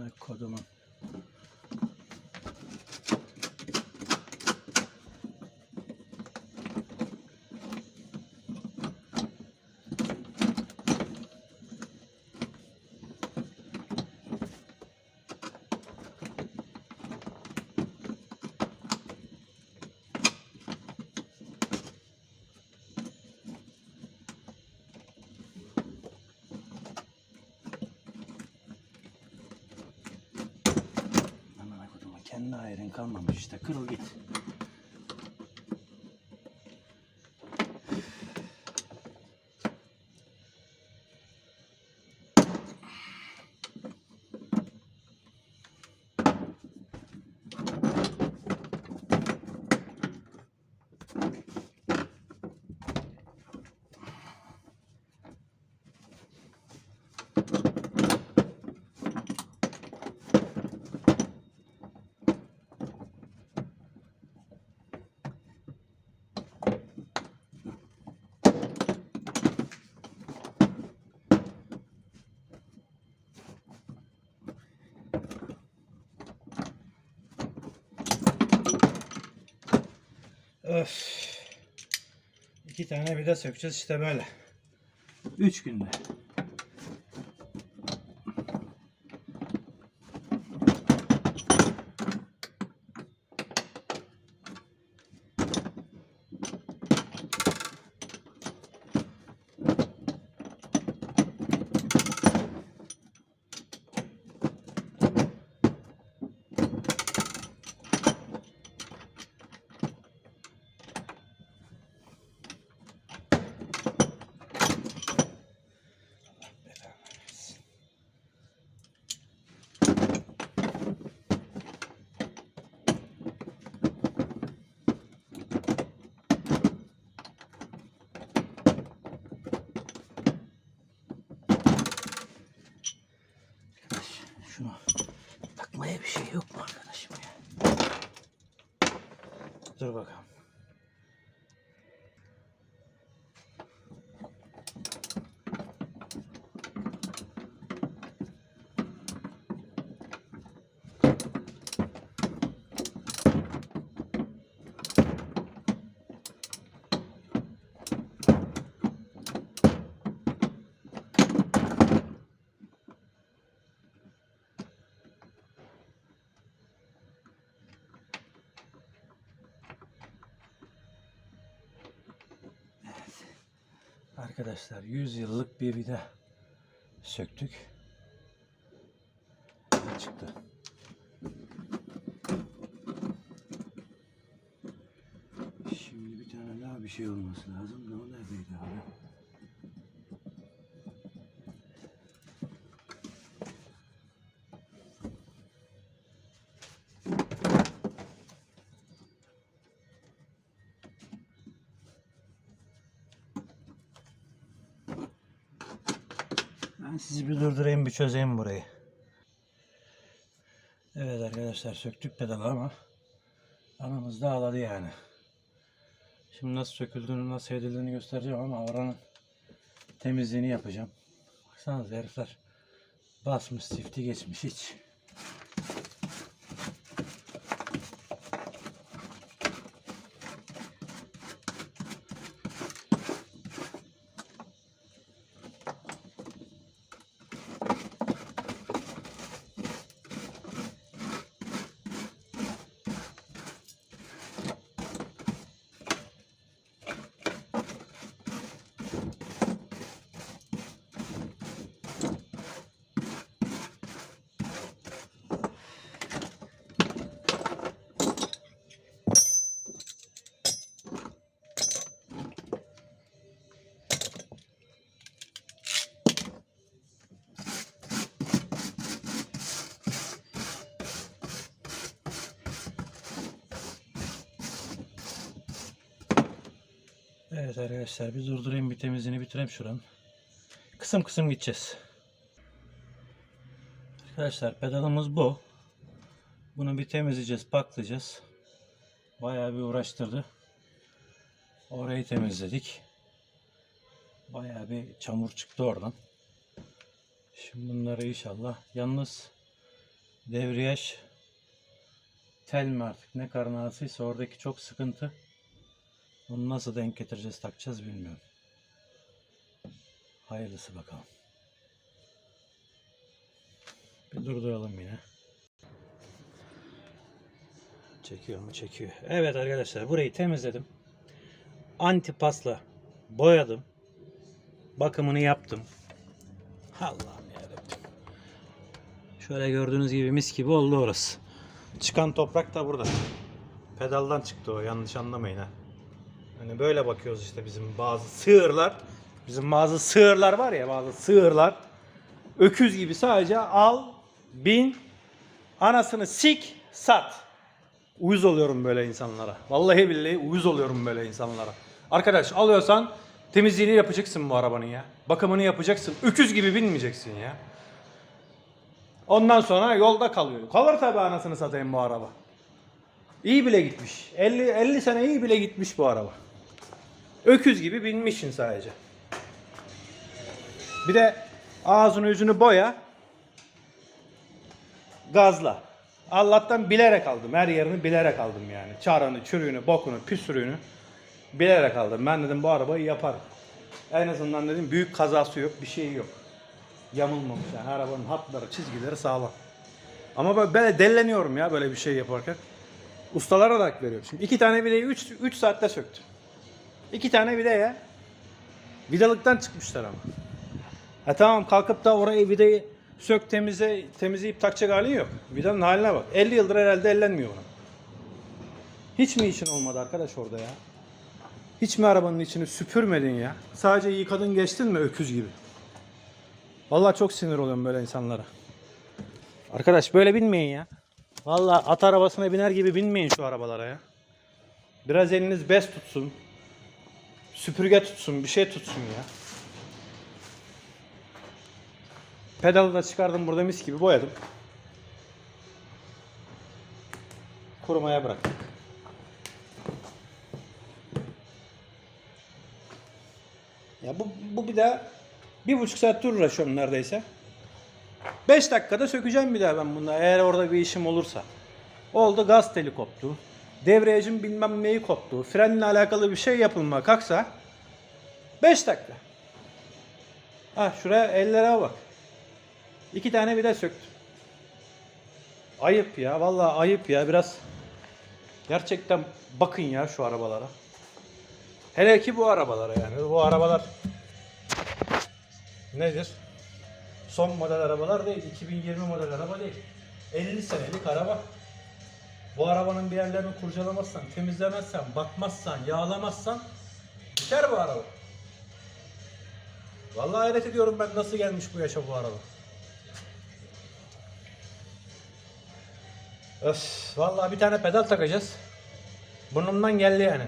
অনেক ক্ষতমান ayarın kalmamış işte. Kırıl git. Öf. İki tane vida sökeceğiz işte böyle. Üç günde. Arkadaş şunu takmaya bir şey yok mu arkadaşım ya? Dur bakalım. Arkadaşlar 100 yıllık bir vida söktük. Çıktı? Şimdi bir tane daha bir şey olması lazım da o neredeydi abi? Ben sizi bir durdurayım bir çözeyim burayı. Evet arkadaşlar söktük pedalı ama anamız da ağladı yani. Şimdi nasıl söküldüğünü nasıl edildiğini göstereceğim ama oranın temizliğini yapacağım. Baksanıza herifler basmış sifti geçmiş hiç. Evet arkadaşlar bir durdurayım bir temizliğini bitireyim şuranın. Kısım kısım gideceğiz. Arkadaşlar pedalımız bu. Bunu bir temizleyeceğiz, paklayacağız. Bayağı bir uğraştırdı. Orayı temizledik. Bayağı bir çamur çıktı oradan. Şimdi bunları inşallah yalnız devriyaj tel mi artık ne karnasıysa oradaki çok sıkıntı. Onu nasıl denk getireceğiz takacağız bilmiyorum. Hayırlısı bakalım. Bir durduralım yine. Çekiyor mu? Çekiyor. Evet arkadaşlar burayı temizledim. Antipasla boyadım. Bakımını yaptım. Allah'ım yarabbim. Şöyle gördüğünüz gibi mis gibi oldu orası. Çıkan toprak da burada. Pedaldan çıktı o yanlış anlamayın ha. Hani böyle bakıyoruz işte bizim bazı sığırlar. Bizim bazı sığırlar var ya bazı sığırlar. Öküz gibi sadece al, bin, anasını sik, sat. Uyuz oluyorum böyle insanlara. Vallahi billahi uyuz oluyorum böyle insanlara. Arkadaş alıyorsan temizliğini yapacaksın bu arabanın ya. Bakımını yapacaksın. Öküz gibi binmeyeceksin ya. Ondan sonra yolda kalıyor. Kalır tabii anasını satayım bu araba. İyi bile gitmiş. 50 50 sene iyi bile gitmiş bu araba. Öküz gibi binmişsin sadece. Bir de ağzını yüzünü boya. Gazla. Allah'tan bilerek aldım. Her yerini bilerek aldım yani. Çarını, çürüğünü, bokunu, püsürüğünü bilerek aldım. Ben dedim bu arabayı yaparım. En azından dedim büyük kazası yok, bir şey yok. Yamulmamış yani arabanın hatları, çizgileri sağlam. Ama böyle- böyle delleniyorum ya böyle bir şey yaparken. Ustalara da hak veriyorum. Şimdi iki tane 3 3 saatte söktüm. İki tane vida ya. Vidalıktan çıkmışlar ama. Ha tamam kalkıp da orayı vidayı sök temize temizleyip takacak halin yok. Vidanın haline bak. 50 yıldır herhalde ellenmiyor ona. Hiç mi için olmadı arkadaş orada ya? Hiç mi arabanın içini süpürmedin ya? Sadece yıkadın geçtin mi öküz gibi? Vallahi çok sinir oluyorum böyle insanlara. Arkadaş böyle binmeyin ya. Vallahi at arabasına biner gibi binmeyin şu arabalara ya. Biraz eliniz bez tutsun. Süpürge tutsun, bir şey tutsun ya. Pedalı da çıkardım burada mis gibi boyadım. Kurumaya bıraktık. Ya bu, bu bir daha bir buçuk saat uğraşıyorum neredeyse. 5 dakikada sökeceğim bir daha ben bunu eğer orada bir işim olursa. Oldu gaz teli koptu. Devriyacın bilmem neyi koptu. Frenle alakalı bir şey yapılma kalksa 5 dakika. Ah şuraya ellere bak. İki tane de söktüm. Ayıp ya vallahi ayıp ya biraz gerçekten bakın ya şu arabalara. Hele ki bu arabalara yani bu arabalar nedir? Son model arabalar değil 2020 model araba değil. 50 senelik araba. Bu arabanın bir yerlerini kurcalamazsan, temizlemezsen, bakmazsan, yağlamazsan biter bu araba. Vallahi hayret ediyorum ben nasıl gelmiş bu yaşa bu araba. Öf, vallahi bir tane pedal takacağız. Burnumdan geldi yani.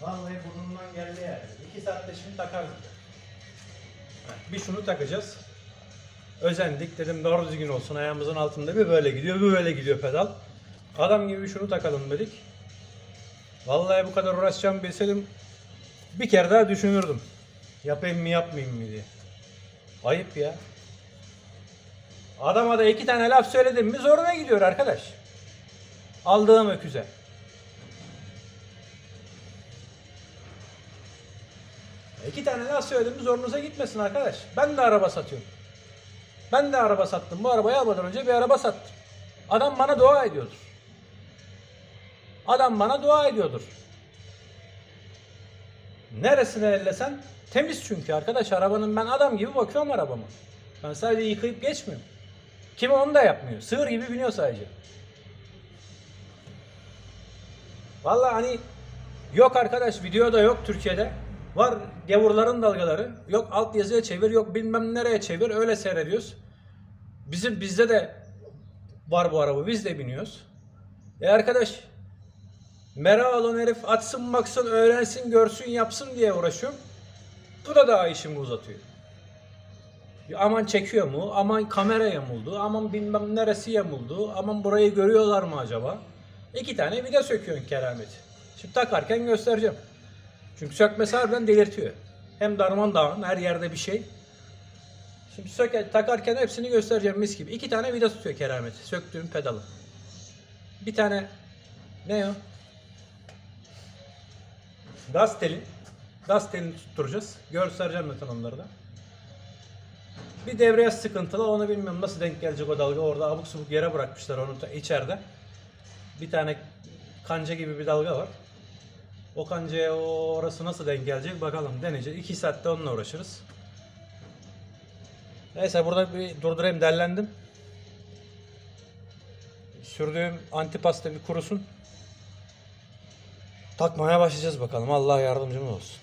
Vallahi burnumdan geldi yani. İki saatte şimdi takarız. Bir şunu takacağız. Özendik dedim doğru düzgün olsun ayağımızın altında bir böyle gidiyor bir böyle gidiyor pedal. Adam gibi şunu takalım dedik. Vallahi bu kadar uğraşacağımı bilseydim bir kere daha düşünürdüm. Yapayım mı yapmayayım mı diye. Ayıp ya. Adama da iki tane laf söyledim mi zoruna gidiyor arkadaş. Aldığım öküze. İki tane laf söyledim mi zorunuza gitmesin arkadaş. Ben de araba satıyorum. Ben de araba sattım. Bu arabayı almadan önce bir araba sattım. Adam bana dua ediyordur. Adam bana dua ediyordur. Neresine ellesen temiz çünkü arkadaş arabanın ben adam gibi bakıyorum arabama. Ben sadece yıkayıp geçmiyorum. Kimi onu da yapmıyor. Sığır gibi biniyor sadece. Vallahi hani yok arkadaş video da yok Türkiye'de. Var gavurların dalgaları. Yok alt yazıya çevir, yok bilmem nereye çevir. Öyle seyrediyoruz. Bizim bizde de var bu araba. Biz de biniyoruz. E arkadaş Merak olan herif atsın baksın öğrensin görsün yapsın diye uğraşıyorum. Bu da daha işimi uzatıyor. Aman çekiyor mu? Aman kamera yamuldu. Aman bilmem neresi yamuldu. Aman burayı görüyorlar mı acaba? İki tane vida söküyorsun kerameti. Şimdi takarken göstereceğim. Çünkü sökmesi harbiden delirtiyor. Hem darman dağın her yerde bir şey. Şimdi söke, takarken hepsini göstereceğim mis gibi. İki tane vida tutuyor keramet. Söktüğüm pedalı. Bir tane ne o? Gaz teli. Gaz telini tutturacağız. Göstereceğim zaten onları da. Bir devreye sıkıntılı. Onu bilmiyorum nasıl denk gelecek o dalga. Orada abuk subuk yere bırakmışlar onu da içeride. Bir tane kanca gibi bir dalga var. O kancaya o orası nasıl denk gelecek bakalım deneyeceğiz. 2 saatte onunla uğraşırız. Neyse burada bir durdurayım derlendim. Sürdüğüm antipasta bir kurusun. Takmaya başlayacağız bakalım. Allah yardımcımız olsun.